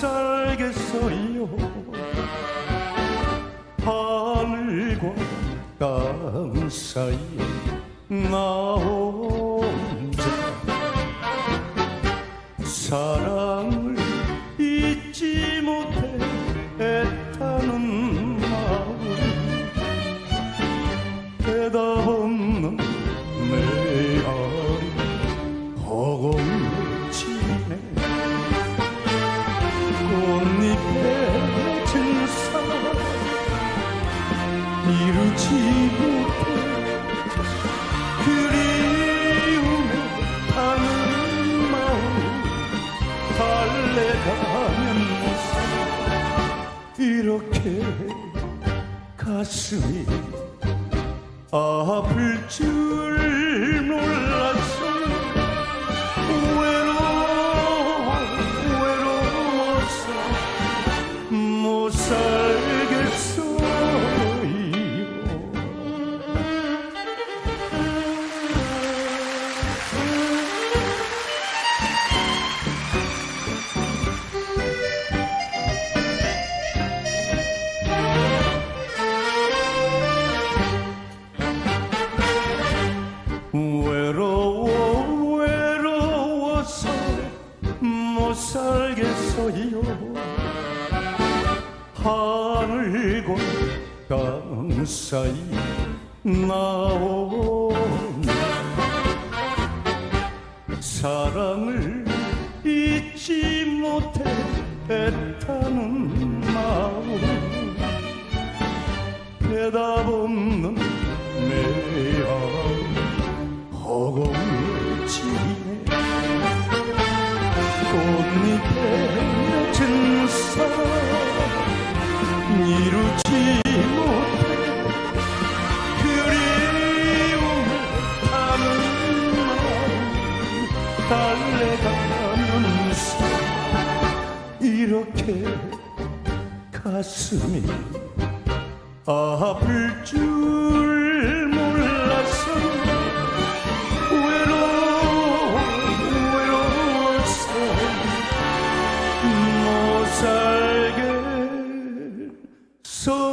살겠어요. 하늘과 땅 사이에 나 혼자 살아. 이루지 못해 그리움에 타는 마음 달래가면서 이렇게 가슴이 아플 줄 몰랐 살겠어요. 하늘과 땅 사이 나오는 사랑을 잊지 못해 애타는 마음. 대답 없는 이루지 못해. 그리움에 타는 마음 달래가면서 이렇게 가슴이 아플 줄 so